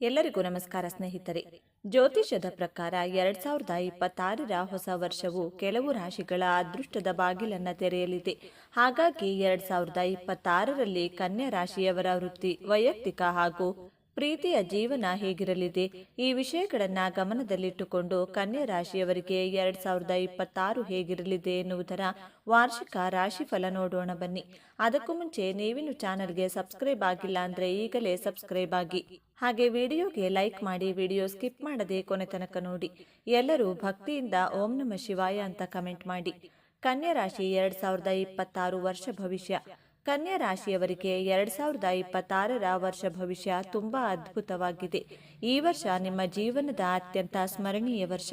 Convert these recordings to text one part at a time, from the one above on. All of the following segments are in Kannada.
ಎಲ್ಲರಿಗೂ ನಮಸ್ಕಾರ ಸ್ನೇಹಿತರೆ. ಜ್ಯೋತಿಷ್ಯದ ಪ್ರಕಾರ ಎರಡ್ ಸಾವಿರದ ಇಪ್ಪತ್ತಾರರ ಹೊಸ ವರ್ಷವು ಕೆಲವು ರಾಶಿಗಳ ಅದೃಷ್ಟದ ಬಾಗಿಲನ್ನು ತೆರೆಯಲಿದೆ. ಹಾಗಾಗಿ ಎರಡ್ ಸಾವಿರದ ಇಪ್ಪತ್ತಾರರಲ್ಲಿ ಕನ್ಯಾ ರಾಶಿಯವರ ವೃತ್ತಿ, ವೈಯಕ್ತಿಕ ಹಾಗೂ ಪ್ರೀತಿಯ ಜೀವನ ಹೇಗಿರಲಿದೆ? ಈ ವಿಷಯಗಳನ್ನು ಗಮನದಲ್ಲಿಟ್ಟುಕೊಂಡು ಕನ್ಯಾ ರಾಶಿಯವರಿಗೆ ಎರಡ್ ಸಾವಿರದ ಇಪ್ಪತ್ತಾರು ಹೇಗಿರಲಿದೆ ಎನ್ನುವುದರ ವಾರ್ಷಿಕ ರಾಶಿಫಲ ನೋಡೋಣ ಬನ್ನಿ. ಅದಕ್ಕೂ ಮುಂಚೆ ನೀವಿನ್ನು ಚಾನಲ್ಗೆ ಸಬ್ಸ್ಕ್ರೈಬ್ ಆಗಿಲ್ಲ ಅಂದರೆ ಈಗಲೇ ಸಬ್ಸ್ಕ್ರೈಬ್ ಆಗಿ. ಹಾಗೆ ವಿಡಿಯೋಗೆ ಲೈಕ್ ಮಾಡಿ ವಿಡಿಯೋ ಸ್ಕಿಪ್ ಮಾಡದೆ ಕೊನೆ ತನಕ ನೋಡಿ. ಎಲ್ಲರೂ ಭಕ್ತಿಯಿಂದ ಓಂ ನಮ ಶಿವಾಯ ಅಂತ ಕಮೆಂಟ್ ಮಾಡಿ. ಕನ್ಯಾ ರಾಶಿ ಎರಡ್ ಸಾವಿರದ ಇಪ್ಪತ್ತಾರು ವರ್ಷ ಭವಿಷ್ಯ. ಕನ್ಯಾ ರಾಶಿಯವರಿಗೆ ಎರಡ್ ಸಾವಿರದ ಇಪ್ಪತ್ತಾರರ ವರ್ಷ ಭವಿಷ್ಯ ತುಂಬಾ ಅದ್ಭುತವಾಗಿದೆ. ಈ ವರ್ಷ ನಿಮ್ಮ ಜೀವನದ ಅತ್ಯಂತ ಸ್ಮರಣೀಯ ವರ್ಷ.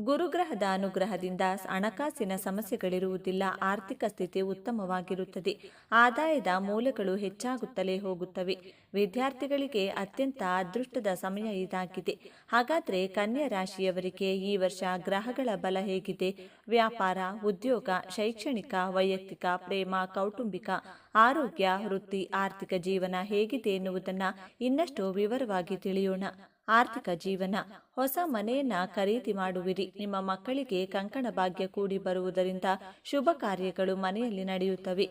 ಗುರುಗ್ರಹದ ಅನುಗ್ರಹದಿಂದ ಹಣಕಾಸಿನ ಸಮಸ್ಯೆಗಳಿರುವುದಿಲ್ಲ, ಆರ್ಥಿಕ ಸ್ಥಿತಿ ಉತ್ತಮವಾಗಿರುತ್ತದೆ, ಆದಾಯದ ಮೂಲಗಳು ಹೆಚ್ಚಾಗುತ್ತಲೇ ಹೋಗುತ್ತವೆ. ವಿದ್ಯಾರ್ಥಿಗಳಿಗೆ ಅತ್ಯಂತ ಅದೃಷ್ಟದ ಸಮಯ ಇದಾಗಿದೆ. ಹಾಗಾದರೆ ಕನ್ಯಾ ರಾಶಿಯವರಿಗೆ ಈ ವರ್ಷ ಗ್ರಹಗಳ ಬಲ ಹೇಗಿದೆ? ವ್ಯಾಪಾರ, ಉದ್ಯೋಗ, ಶೈಕ್ಷಣಿಕ, ವೈಯಕ್ತಿಕ, ಪ್ರೇಮ, ಕೌಟುಂಬಿಕ, ಆರೋಗ್ಯ, ವೃತ್ತಿ, ಆರ್ಥಿಕ ಜೀವನ ಹೇಗಿದೆ ಎನ್ನುವುದನ್ನು ಇನ್ನಷ್ಟು ವಿವರವಾಗಿ ತಿಳಿಯೋಣ. ಆರ್ಥಿಕ ಜೀವನ. ಹೊಸ ಮನೆಯನ್ನ ಖರೀದಿ ಮಾಡುವಿರಿ. ನಿಮ್ಮ ಮಕ್ಕಳಿಗೆ ಕಂಕಣ ಭಾಗ್ಯ ಕೂಡಿ ಬರುವುದರಿಂದ ಶುಭ ಕಾರ್ಯಗಳು ಮನೆಯಲ್ಲಿ ನಡೆಯುತ್ತವೆ.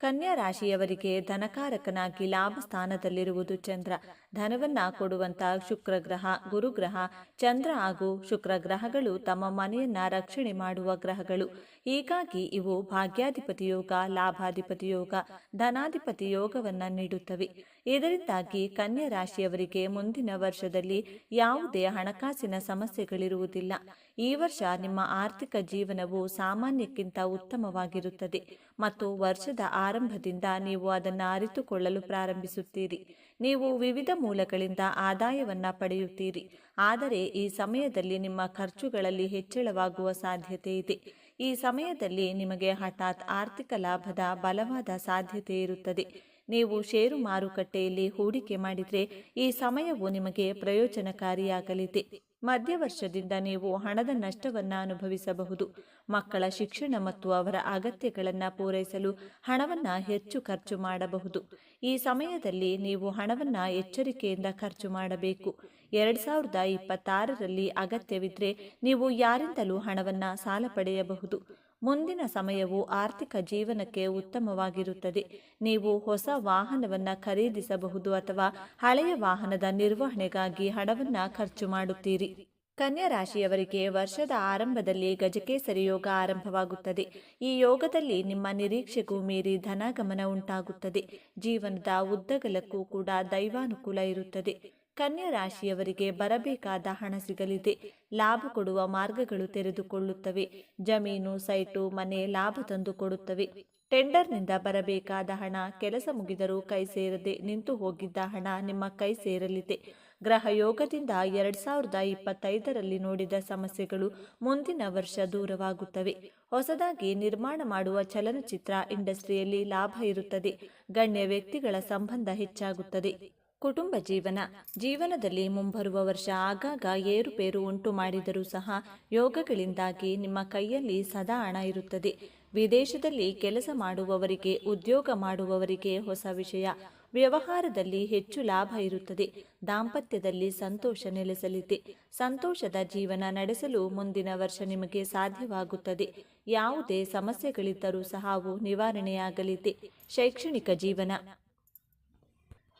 ಕನ್ಯಾ ರಾಶಿಯವರಿಗೆ ಧನಕಾರಕನಾಗಿ ಲಾಭ ಸ್ಥಾನದಲ್ಲಿರುವುದು ಚಂದ್ರ. ಧನವನ್ನ ಕೊಡುವಂತ ಶುಕ್ರಗ್ರಹ, ಗುರುಗ್ರಹ, ಚಂದ್ರ ಹಾಗೂ ಶುಕ್ರ ಗ್ರಹಗಳು ತಮ್ಮ ಮನೆಯನ್ನ ರಕ್ಷಣೆ ಮಾಡುವ ಗ್ರಹಗಳು. ಹೀಗಾಗಿ ಇವು ಭಾಗ್ಯಾಧಿಪತಿ ಯೋಗ, ಲಾಭಾಧಿಪತಿ ಯೋಗ, ಧನಾಧಿಪತಿ ಯೋಗವನ್ನ ನೀಡುತ್ತವೆ. ಇದರಿಂದಾಗಿ ಕನ್ಯಾ ರಾಶಿಯವರಿಗೆ ಮುಂದಿನ ವರ್ಷದಲ್ಲಿ ಯಾವುದೇ ಹಣಕಾಸಿನ ಸಮಸ್ಯೆಗಳಿರುವುದಿಲ್ಲ. ಈ ವರ್ಷ ನಿಮ್ಮ ಆರ್ಥಿಕ ಜೀವನವು ಸಾಮಾನ್ಯಕ್ಕಿಂತ ಉತ್ತಮವಾಗಿರುತ್ತದೆ. ಮತ್ತು ವರ್ಷದ ಆರಂಭದಿಂದ ನೀವು ಅದನ್ನು ಅರಿತುಕೊಳ್ಳಲು ಪ್ರಾರಂಭಿಸುತ್ತೀರಿ. ನೀವು ವಿವಿಧ ಮೂಲಗಳಿಂದ ಆದಾಯವನ್ನ ಪಡೆಯುತ್ತೀರಿ. ಆದರೆ ಈ ಸಮಯದಲ್ಲಿ ನಿಮ್ಮ ಖರ್ಚುಗಳಲ್ಲಿ ಹೆಚ್ಚಳವಾಗುವ ಸಾಧ್ಯತೆ ಇದೆ. ಈ ಸಮಯದಲ್ಲಿ ನಿಮಗೆ ಹಠಾತ್ ಆರ್ಥಿಕ ಲಾಭದ ಬಲವಾದ ಸಾಧ್ಯತೆ ಇರುತ್ತದೆ. ನೀವು ಷೇರು ಮಾರುಕಟ್ಟೆಯಲ್ಲಿ ಹೂಡಿಕೆ ಮಾಡಿದರೆ ಈ ಸಮಯವು ನಿಮಗೆ ಪ್ರಯೋಜನಕಾರಿಯಾಗಲಿದೆ. ಮಧ್ಯವರ್ಷದಿಂದ ನೀವು ಹಣದ ನಷ್ಟವನ್ನು ಅನುಭವಿಸಬಹುದು. ಮಕ್ಕಳ ಶಿಕ್ಷಣ ಮತ್ತು ಅವರ ಅಗತ್ಯಗಳನ್ನು ಪೂರೈಸಲು ಹಣವನ್ನು ಹೆಚ್ಚು ಖರ್ಚು ಮಾಡಬಹುದು. ಈ ಸಮಯದಲ್ಲಿ ನೀವು ಹಣವನ್ನು ಎಚ್ಚರಿಕೆಯಿಂದ ಖರ್ಚು ಮಾಡಬೇಕು. ಎರಡು ಸಾವಿರದ ಇಪ್ಪತ್ತಾರರಲ್ಲಿ ಅಗತ್ಯವಿದ್ದರೆ ನೀವು ಯಾರಿಂದಲೂ ಹಣವನ್ನು ಸಾಲ ಪಡೆಯಬಹುದು. ಮುಂದಿನ ಸಮಯವು ಆರ್ಥಿಕ ಜೀವನಕ್ಕೆ ಉತ್ತಮವಾಗಿರುತ್ತದೆ. ನೀವು ಹೊಸ ವಾಹನವನ್ನು ಖರೀದಿಸಬಹುದು ಅಥವಾ ಹಳೆಯ ವಾಹನದ ನಿರ್ವಹಣೆಗಾಗಿ ಹಣವನ್ನು ಖರ್ಚು ಮಾಡುತ್ತೀರಿ. ಕನ್ಯಾ ರಾಶಿಯವರಿಗೆ ವರ್ಷದ ಆರಂಭದಲ್ಲಿ ಗಜಕೇಸರಿ ಯೋಗ ಆರಂಭವಾಗುತ್ತದೆ. ಈ ಯೋಗದಲ್ಲಿ ನಿಮ್ಮ ನಿರೀಕ್ಷೆಗೂ ಮೀರಿ ಧನಾಗಮನ ಉಂಟಾಗುತ್ತದೆ. ಜೀವನದ ಉದ್ದಗಲಕ್ಕೂ ಕೂಡ ದೈವಾನುಕೂಲ ಇರುತ್ತದೆ. ಕನ್ಯಾ ರಾಶಿಯವರಿಗೆ ಬರಬೇಕಾದ ಹಣ ಸಿಗಲಿದೆ. ಲಾಭ ಕೊಡುವ ಮಾರ್ಗಗಳು ತೆರೆದುಕೊಳ್ಳುತ್ತವೆ. ಜಮೀನು, ಸೈಟು, ಮನೆ ಲಾಭ ತಂದು ಕೊಡುತ್ತವೆ ಟೆಂಡರ್ನಿಂದ ಬರಬೇಕಾದ ಹಣ ಕೆಲಸ ಮುಗಿದರೂ ಕೈ ಸೇರದೆ ನಿಂತು ಹೋಗಿದ್ದ ಹಣ ನಿಮ್ಮ ಕೈ ಸೇರಲಿದೆ. ಗ್ರಹ ಯೋಗದಿಂದ ಎರಡ್ ಸಾವಿರದ ಇಪ್ಪತ್ತೈದರಲ್ಲಿ ನೋಡಿದ ಸಮಸ್ಯೆಗಳು ಮುಂದಿನ ವರ್ಷ ದೂರವಾಗುತ್ತವೆ. ಹೊಸದಾಗಿ ನಿರ್ಮಾಣ ಮಾಡುವ ಚಲನಚಿತ್ರ ಇಂಡಸ್ಟ್ರಿಯಲ್ಲಿ ಲಾಭ ಇರುತ್ತದೆ. ಗಣ್ಯ ವ್ಯಕ್ತಿಗಳ ಸಂಬಂಧ ಹೆಚ್ಚಾಗುತ್ತದೆ. ಕುಟುಂಬ ಜೀವನ. ಜೀವನದಲ್ಲಿ ಮುಂಬರುವ ವರ್ಷ ಆಗಾಗ ಏರುಪೇರು ಉಂಟು ಮಾಡಿದರೂ ಸಹ ಯೋಗಗಳಿಂದಾಗಿ ನಿಮ್ಮ ಕೈಯಲ್ಲಿ ಸದಾ ಹಣ ಇರುತ್ತದೆ. ವಿದೇಶದಲ್ಲಿ ಕೆಲಸ ಮಾಡುವವರಿಗೆ, ಉದ್ಯೋಗ ಮಾಡುವವರಿಗೆ ಹೊಸ ವಿಷಯ. ವ್ಯವಹಾರದಲ್ಲಿ ಹೆಚ್ಚು ಲಾಭ ಇರುತ್ತದೆ. ದಾಂಪತ್ಯದಲ್ಲಿ ಸಂತೋಷ ನೆಲೆಸಲಿದೆ. ಸಂತೋಷದ ಜೀವನ ನಡೆಸಲು ಮುಂದಿನ ವರ್ಷ ನಿಮಗೆ ಸಾಧ್ಯವಾಗುತ್ತದೆ. ಯಾವುದೇ ಸಮಸ್ಯೆಗಳಿದ್ದರೂ ಸಹ ಅವು ನಿವಾರಣೆಯಾಗಲಿದೆ. ಶೈಕ್ಷಣಿಕ ಜೀವನ.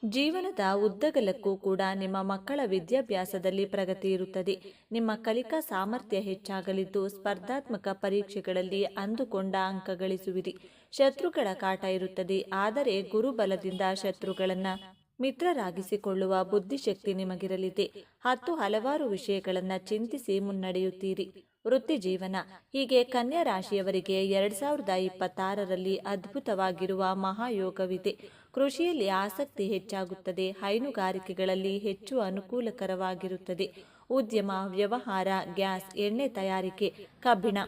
ಜೀವನದ ಉದ್ದಗಲಕ್ಕೂ ಕೂಡ ನಿಮ್ಮ ಮಕ್ಕಳ ವಿದ್ಯಾಭ್ಯಾಸದಲ್ಲಿ ಪ್ರಗತಿ ಇರುತ್ತದೆ. ನಿಮ್ಮ ಕಲಿಕಾ ಸಾಮರ್ಥ್ಯ ಹೆಚ್ಚಾಗಲಿದ್ದು ಸ್ಪರ್ಧಾತ್ಮಕ ಪರೀಕ್ಷೆಗಳಲ್ಲಿ ಅಂದುಕೊಂಡ ಅಂಕ ಗಳಿಸುವಿರಿ ಶತ್ರುಗಳ ಕಾಟ ಇರುತ್ತದೆ. ಆದರೆ ಗುರುಬಲದಿಂದ ಶತ್ರುಗಳನ್ನು ಮಿತ್ರರಾಗಿಸಿಕೊಳ್ಳುವ ಬುದ್ಧಿಶಕ್ತಿ ನಿಮಗಿರಲಿದೆ. ಹತ್ತು ಹಲವಾರು ವಿಷಯಗಳನ್ನು ಚಿಂತಿಸಿ ಮುನ್ನಡೆಯುತ್ತೀರಿ. ವೃತ್ತಿ ಜೀವನ ಹೀಗೆ ಕನ್ಯಾ ರಾಶಿಯವರಿಗೆ ಎರಡ್ ಸಾವಿರದ ಇಪ್ಪತ್ತಾರರಲ್ಲಿ ಅದ್ಭುತವಾಗಿರುವ ಮಹಾಯೋಗವಿದೆ. ಕೃಷಿಯಲ್ಲಿ ಆಸಕ್ತಿ ಹೆಚ್ಚಾಗುತ್ತದೆ, ಹೈನುಗಾರಿಕೆಗಳಲ್ಲಿ ಹೆಚ್ಚು ಅನುಕೂಲಕರವಾಗಿರುತ್ತದೆ. ಉದ್ಯಮ, ವ್ಯವಹಾರ, ಗ್ಯಾಸ್, ಎಣ್ಣೆ ತಯಾರಿಕೆ, ಕಬ್ಬಿಣ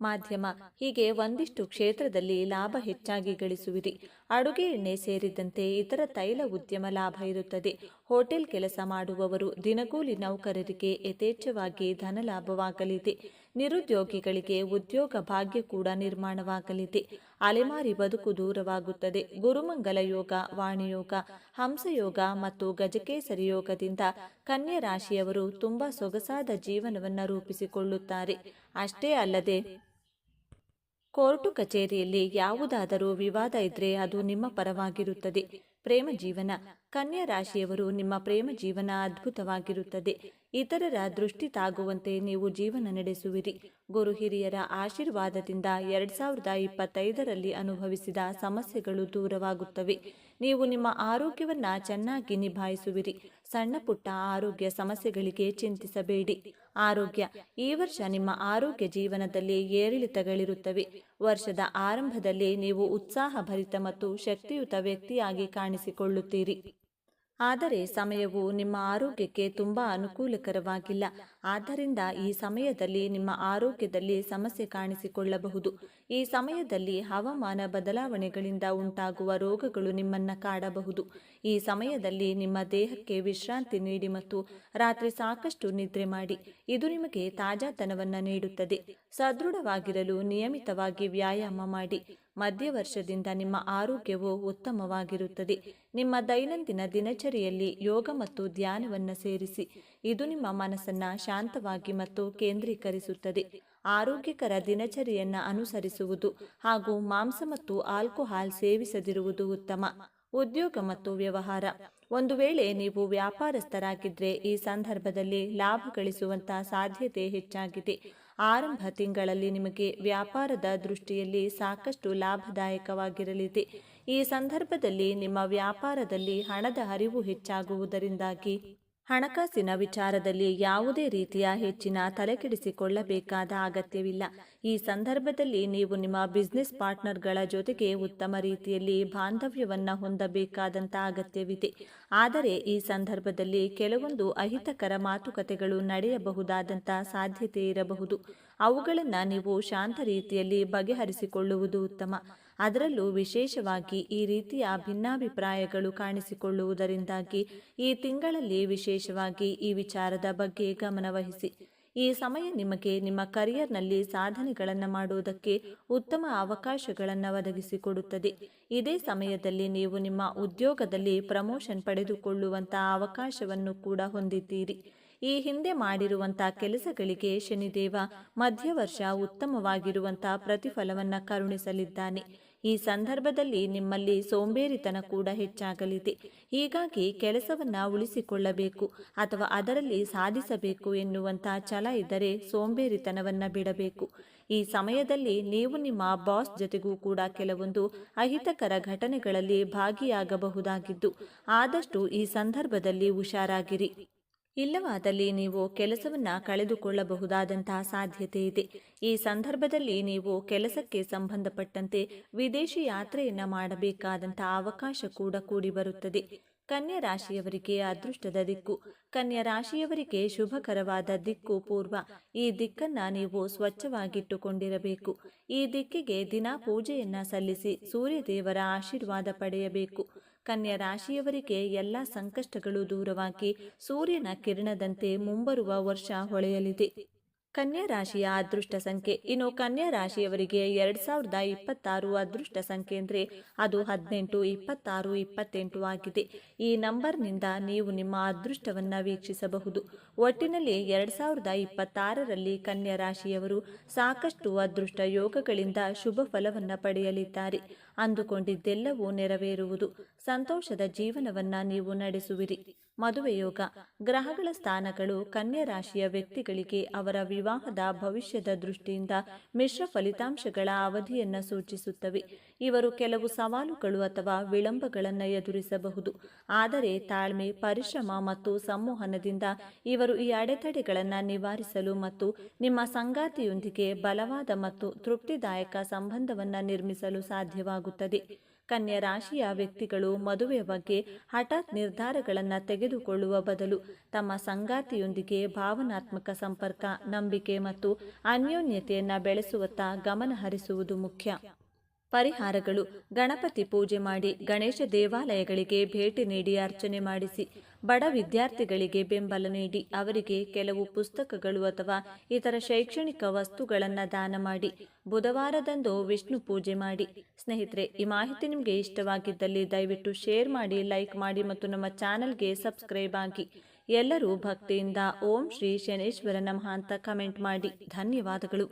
ಮಾಧ್ಯಮ ಹೀಗೆ ಒಂದಿಷ್ಟು ಕ್ಷೇತ್ರದಲ್ಲಿ ಲಾಭ ಹೆಚ್ಚಾಗಿ ಗಳಿಸುವಿರಿ. ಅಡುಗೆ ಎಣ್ಣೆ ಸೇರಿದಂತೆ ಇತರ ತೈಲ ಉದ್ಯಮ ಲಾಭ ಇರುತ್ತದೆ. ಹೋಟೆಲ್ ಕೆಲಸ ಮಾಡುವವರು ದಿನಗೂಲಿ ನೌಕರರಿಗೆ ಯಥೇಚ್ಛವಾಗಿ ಧನ ಲಾಭವಾಗಲಿದೆ. ನಿರುದ್ಯೋಗಿಗಳಿಗೆ ಉದ್ಯೋಗ ಭಾಗ್ಯ ಕೂಡ ನಿರ್ಮಾಣವಾಗಲಿದೆ. ಅಲೆಮಾರಿ ಬದುಕು ದೂರವಾಗುತ್ತದೆ. ಗುರುಮಂಗಲ ಯೋಗ ವಾಣಿಯೋಗ ಹಂಸಯೋಗ ಮತ್ತು ಗಜಕೇಸರಿ ಯೋಗದಿಂದ ರಾಶಿಯವರು ತುಂಬಾ ಸೊಗಸಾದ ಜೀವನವನ್ನು ರೂಪಿಸಿಕೊಳ್ಳುತ್ತಾರೆ. ಅಷ್ಟೇ ಅಲ್ಲದೆ ಕೋರ್ಟು ಕಚೇರಿಯಲ್ಲಿ ಯಾವುದಾದರೂ ವಿವಾದ ಇದ್ರೆ ಅದು ನಿಮ್ಮ ಪರವಾಗಿರುತ್ತದೆ. ಪ್ರೇಮ ಜೀವನ. ಕನ್ಯಾ ರಾಶಿಯವರು ನಿಮ್ಮ ಪ್ರೇಮ ಜೀವನ ಅದ್ಭುತವಾಗಿರುತ್ತದೆ. ಇತರರ ದೃಷ್ಟಿ ತಾಗುವಂತೆ ನೀವು ಜೀವನ ನಡೆಸುವಿರಿ. ಗುರು ಹಿರಿಯರ ಆಶೀರ್ವಾದದಿಂದ ಎರಡ್ ಸಾವಿರದ ಇಪ್ಪತ್ತೈದರಲ್ಲಿ ಅನುಭವಿಸಿದ ಸಮಸ್ಯೆಗಳು ದೂರವಾಗುತ್ತವೆ. ನೀವು ನಿಮ್ಮ ಆರೋಗ್ಯವನ್ನ ಚೆನ್ನಾಗಿ ನಿಭಾಯಿಸುವಿರಿ. ಸಣ್ಣ ಪುಟ್ಟ ಆರೋಗ್ಯ ಸಮಸ್ಯೆಗಳಿಗೆ ಚಿಂತಿಸಬೇಡಿ. ಆರೋಗ್ಯ, ಈ ವರ್ಷ ನಿಮ್ಮ ಆರೋಗ್ಯ ಜೀವನದಲ್ಲಿ ಏರಿಳಿತಗಳಿರುತ್ತವೆ. ವರ್ಷದ ಆರಂಭದಲ್ಲಿ ನೀವು ಉತ್ಸಾಹಭರಿತ ಮತ್ತು ಶಕ್ತಿಯುತ ವ್ಯಕ್ತಿಯಾಗಿ ಕಾಣಿಸಿಕೊಳ್ಳುತ್ತೀರಿ. ಆದರೆ ಸಮಯವು ನಿಮ್ಮ ಆರೋಗ್ಯಕ್ಕೆ ತುಂಬಾ ಅನುಕೂಲಕರವಾಗಿಲ್ಲ. ಆದ್ದರಿಂದ ಈ ಸಮಯದಲ್ಲಿ ನಿಮ್ಮ ಆರೋಗ್ಯದಲ್ಲಿ ಸಮಸ್ಯೆ ಕಾಣಿಸಿಕೊಳ್ಳಬಹುದು. ಈ ಸಮಯದಲ್ಲಿ ಹವಾಮಾನ ಬದಲಾವಣೆಗಳಿಂದ ಉಂಟಾಗುವ ರೋಗಗಳು ನಿಮ್ಮನ್ನ ಕಾಡಬಹುದು. ಈ ಸಮಯದಲ್ಲಿ ನಿಮ್ಮ ದೇಹಕ್ಕೆ ವಿಶ್ರಾಂತಿ ನೀಡಿ ಮತ್ತು ರಾತ್ರಿ ಸಾಕಷ್ಟು ನಿದ್ರೆ ಮಾಡಿ. ಇದು ನಿಮಗೆ ತಾಜಾತನವನ್ನು ನೀಡುತ್ತದೆ. ಸದೃಢವಾಗಿರಲು ನಿಯಮಿತವಾಗಿ ವ್ಯಾಯಾಮ ಮಾಡಿ. ಮಧ್ಯವರ್ಷದಿಂದ ನಿಮ್ಮ ಆರೋಗ್ಯವು ಉತ್ತಮವಾಗಿರುತ್ತದೆ. ನಿಮ್ಮ ದೈನಂದಿನ ದಿನಚರಿಯಲ್ಲಿ ಯೋಗ ಮತ್ತು ಧ್ಯಾನವನ್ನು ಸೇರಿಸಿ. ಇದು ನಿಮ್ಮ ಮನಸ್ಸನ್ನು ಶಾಂತವಾಗಿ ಮತ್ತು ಕೇಂದ್ರೀಕರಿಸುತ್ತದೆ. ಆರೋಗ್ಯಕರ ದಿನಚರಿಯನ್ನು ಅನುಸರಿಸುವುದು ಹಾಗೂ ಮಾಂಸ ಮತ್ತು ಆಲ್ಕೋಹಾಲ್ ಸೇವಿಸದಿರುವುದು ಉತ್ತಮ. ಉದ್ಯೋಗ ಮತ್ತು ವ್ಯವಹಾರ. ಒಂದು ವೇಳೆ ನೀವು ವ್ಯಾಪಾರಸ್ಥರಾಗಿದ್ದರೆ ಈ ಸಂದರ್ಭದಲ್ಲಿ ಲಾಭ ಗಳಿಸುವಂತಹ ಸಾಧ್ಯತೆ ಹೆಚ್ಚಾಗಿದೆ. ಆರಂಭ ತಿಂಗಳಲ್ಲಿ ನಿಮಗೆ ವ್ಯಾಪಾರದ ದೃಷ್ಟಿಯಲ್ಲಿ ಸಾಕಷ್ಟು ಲಾಭದಾಯಕವಾಗಿರಲಿದೆ. ಈ ಸಂದರ್ಭದಲ್ಲಿ ನಿಮ್ಮ ವ್ಯಾಪಾರದಲ್ಲಿ ಹಣದ ಹರಿವು ಹೆಚ್ಚಾಗುವುದರಿಂದಾಗಿ ಹಣಕಾಸಿನ ವಿಚಾರದಲ್ಲಿ ಯಾವುದೇ ರೀತಿಯ ಹೆಚ್ಚಿನ ತಲೆಕೆಡಿಸಿಕೊಳ್ಳಬೇಕಾದ ಅಗತ್ಯವಿಲ್ಲ. ಈ ಸಂದರ್ಭದಲ್ಲಿ ನೀವು ನಿಮ್ಮ ಬಿಸ್ನೆಸ್ ಪಾರ್ಟ್ನರ್ಗಳ ಜೊತೆಗೆ ಉತ್ತಮ ರೀತಿಯಲ್ಲಿ ಬಾಂಧವ್ಯವನ್ನು ಹೊಂದಬೇಕಾದಂಥ ಅಗತ್ಯವಿದೆ. ಆದರೆ ಈ ಸಂದರ್ಭದಲ್ಲಿ ಕೆಲವೊಂದು ಅಹಿತಕರ ಮಾತುಕತೆಗಳು ನಡೆಯಬಹುದಾದಂಥ ಸಾಧ್ಯತೆ ಇರಬಹುದು. ಅವುಗಳನ್ನು ನೀವು ಶಾಂತ ರೀತಿಯಲ್ಲಿ ಬಗೆಹರಿಸಿಕೊಳ್ಳುವುದು ಉತ್ತಮ. ಅದರಲ್ಲೂ ವಿಶೇಷವಾಗಿ ಈ ರೀತಿಯ ಭಿನ್ನಾಭಿಪ್ರಾಯಗಳು ಕಾಣಿಸಿಕೊಳ್ಳುವುದರಿಂದಾಗಿ ಈ ತಿಂಗಳಲ್ಲಿ ವಿಶೇಷವಾಗಿ ಈ ವಿಚಾರದ ಬಗ್ಗೆ ಗಮನವಹಿಸಿ ಈ ಸಮಯ ನಿಮಗೆ ನಿಮ್ಮ ಕರಿಯರ್ನಲ್ಲಿ ಸಾಧನೆಗಳನ್ನು ಮಾಡುವುದಕ್ಕೆ ಉತ್ತಮ ಅವಕಾಶಗಳನ್ನು ಒದಗಿಸಿಕೊಡುತ್ತದೆ. ಇದೇ ಸಮಯದಲ್ಲಿ ನೀವು ನಿಮ್ಮ ಉದ್ಯೋಗದಲ್ಲಿ ಪ್ರಮೋಷನ್ ಪಡೆದುಕೊಳ್ಳುವಂತಹ ಅವಕಾಶವನ್ನು ಕೂಡ ಹೊಂದಿದ್ದೀರಿ. ಈ ಹಿಂದೆ ಮಾಡಿರುವಂತಹ ಕೆಲಸಗಳಿಗೆ ಶನಿದೇವ ಮಧ್ಯವರ್ಷ ಉತ್ತಮವಾಗಿರುವಂತಹ ಪ್ರತಿಫಲವನ್ನು ಕರುಣಿಸಲಿದ್ದಾನೆ. ಈ ಸಂದರ್ಭದಲ್ಲಿ ನಿಮ್ಮಲ್ಲಿ ಸೋಂಬೇರಿತನ ಕೂಡ ಹೆಚ್ಚಾಗಲಿದೆ. ಹೀಗಾಗಿ ಕೆಲಸವನ್ನ ಉಳಿಸಿಕೊಳ್ಳಬೇಕು ಅಥವಾ ಅದರಲ್ಲಿ ಸಾಧಿಸಬೇಕು ಎನ್ನುವಂತ ಛಲ ಇದ್ದರೆ ಸೋಂಬೇರಿತನವನ್ನ ಬಿಡಬೇಕು. ಈ ಸಮಯದಲ್ಲಿ ನೀವು ನಿಮ್ಮ ಬಾಸ್ ಜೊತೆಗೂ ಕೂಡ ಕೆಲವೊಂದು ಅಹಿತಕರ ಘಟನೆಗಳಲ್ಲಿ ಭಾಗಿಯಾಗಬಹುದಾಗಿದ್ದು, ಆದಷ್ಟು ಈ ಸಂದರ್ಭದಲ್ಲಿ ಹುಷಾರಾಗಿರಿ. ಇಲ್ಲವಾದಲ್ಲಿ ನೀವು ಕೆಲಸವನ್ನ ಕಳೆದುಕೊಳ್ಳಬಹುದಾದಂತಹ ಸಾಧ್ಯತೆ ಇದೆ. ಈ ಸಂದರ್ಭದಲ್ಲಿ ನೀವು ಕೆಲಸಕ್ಕೆ ಸಂಬಂಧಪಟ್ಟಂತೆ ವಿದೇಶಿ ಯಾತ್ರೆಯನ್ನ ಮಾಡಬೇಕಾದಂತಹ ಅವಕಾಶ ಕೂಡ ಕೂಡಿ ಬರುತ್ತದೆ. ಕನ್ಯಾ ರಾಶಿಯವರಿಗೆ ಅದೃಷ್ಟದ ದಿಕ್ಕು. ಕನ್ಯಾ ರಾಶಿಯವರಿಗೆ ಶುಭಕರವಾದ ದಿಕ್ಕು ಪೂರ್ವ. ಈ ದಿಕ್ಕನ್ನ ನೀವು ಸ್ವಚ್ಛವಾಗಿಟ್ಟುಕೊಂಡಿರಬೇಕು. ಈ ದಿಕ್ಕಿಗೆ ದಿನ ಪೂಜೆಯನ್ನ ಸಲ್ಲಿಸಿ ಸೂರ್ಯದೇವರ ಆಶೀರ್ವಾದ ಪಡೆಯಬೇಕು. ಕನ್ಯಾ ರಾಶಿಯವರಿಗೆ ಎಲ್ಲ ಸಂಕಷ್ಟಗಳು ದೂರವಾಗಿ ಸೂರ್ಯನ ಕಿರಣದಂತೆ ಮುಂಬರುವ ವರ್ಷ ಹೊಳೆಯಲಿದೆ. ಕನ್ಯಾ ರಾಶಿಯ ಅದೃಷ್ಟ ಸಂಖ್ಯೆ. ಇನ್ನು ಕನ್ಯಾ ರಾಶಿಯವರಿಗೆ ಎರಡ್ ಸಾವಿರದ ಇಪ್ಪತ್ತಾರು ಅದೃಷ್ಟ ಸಂಖ್ಯೆ ಅಂದರೆ ಅದು ಹದಿನೆಂಟು, ಇಪ್ಪತ್ತಾರು, ಇಪ್ಪತ್ತೆಂಟು ಆಗಿದೆ. ಈ ನಂಬರ್ನಿಂದ ನೀವು ನಿಮ್ಮ ಅದೃಷ್ಟವನ್ನ ವೀಕ್ಷಿಸಬಹುದು. ಒಟ್ಟಿನಲ್ಲಿ ಎರಡ್ ಸಾವಿರದ ಇಪ್ಪತ್ತಾರರಲ್ಲಿ ಕನ್ಯಾ ರಾಶಿಯವರು ಸಾಕಷ್ಟು ಅದೃಷ್ಟ ಯೋಗಗಳಿಂದ ಶುಭ ಫಲವನ್ನ ಪಡೆಯಲಿದ್ದಾರೆ. ಅಂದುಕೊಂಡಿದ್ದೆಲ್ಲವೂ ನೆರವೇರುವುದು. ಸಂತೋಷದ ಜೀವನವನ್ನ ನೀವು ನಡೆಸುವಿರಿ. ಮದುವೆಯೋಗ. ಗ್ರಹಗಳ ಸ್ಥಾನಗಳು ಕನ್ಯಾ ರಾಶಿಯ ವ್ಯಕ್ತಿಗಳಿಗೆ ಅವರ ವಿವಾಹದ ಭವಿಷ್ಯದ ದೃಷ್ಟಿಯಿಂದ ಮಿಶ್ರ ಫಲಿತಾಂಶಗಳ ಅವಧಿಯನ್ನು ಸೂಚಿಸುತ್ತವೆ. ಇವರು ಕೆಲವು ಸವಾಲುಗಳು ಅಥವಾ ವಿಳಂಬಗಳನ್ನು ಎದುರಿಸಬಹುದು. ಆದರೆ ತಾಳ್ಮೆ, ಪರಿಶ್ರಮ ಮತ್ತು ಸಂವಹನದಿಂದ ಇವರು ಈ ಅಡೆತಡೆಗಳನ್ನು ನಿವಾರಿಸಲು ಮತ್ತು ನಿಮ್ಮ ಸಂಗಾತಿಯೊಂದಿಗೆ ಬಲವಾದ ಮತ್ತು ತೃಪ್ತಿದಾಯಕ ಸಂಬಂಧವನ್ನು ನಿರ್ಮಿಸಲು ಸಾಧ್ಯವಾಗುತ್ತದೆ. ಕನ್ಯಾ ರಾಶಿಯ ವ್ಯಕ್ತಿಗಳು ಮದುವೆಯ ಬಗ್ಗೆ ಹಠಾತ್ ನಿರ್ಧಾರಗಳನ್ನು ತೆಗೆದುಕೊಳ್ಳುವ ಬದಲು ತಮ್ಮ ಸಂಗಾತಿಯೊಂದಿಗೆ ಭಾವನಾತ್ಮಕ ಸಂಪರ್ಕ, ನಂಬಿಕೆ ಮತ್ತು ಅನ್ಯೋನ್ಯತೆಯನ್ನು ಬೆಳೆಸುವತ್ತ ಗಮನ ಹರಿಸುವುದು ಮುಖ್ಯ. ಪರಿಹಾರಗಳು. ಗಣಪತಿ ಪೂಜೆ ಮಾಡಿ ಗಣೇಶ ದೇವಾಲಯಗಳಿಗೆ ಭೇಟಿ ನೀಡಿ ಅರ್ಚನೆ ಮಾಡಿಸಿ. ಬಡ ವಿದ್ಯಾರ್ಥಿಗಳಿಗೆ ಬೆಂಬಲ ನೀಡಿ ಅವರಿಗೆ ಕೆಲವು ಪುಸ್ತಕಗಳು ಅಥವಾ ಇತರ ಶೈಕ್ಷಣಿಕ ವಸ್ತುಗಳನ್ನು ದಾನ ಮಾಡಿ. ಬುಧವಾರದಂದು ವಿಷ್ಣು ಪೂಜೆ ಮಾಡಿ. ಸ್ನೇಹಿತರೆ, ಈ ಮಾಹಿತಿ ನಿಮಗೆ ಇಷ್ಟವಾಗಿದ್ದಲ್ಲಿ ದಯವಿಟ್ಟು ಶೇರ್ ಮಾಡಿ, ಲೈಕ್ ಮಾಡಿ ಮತ್ತು ನಮ್ಮ ಚಾನಲ್ಗೆ ಸಬ್ಸ್ಕ್ರೈಬ್ ಆಗಿ. ಎಲ್ಲರೂ ಭಕ್ತಿಯಿಂದ ಓಂ ಶ್ರೀ ಶನೇಶ್ವರ ನಮಃ ಅಂತ ಕಮೆಂಟ್ ಮಾಡಿ. ಧನ್ಯವಾದಗಳು.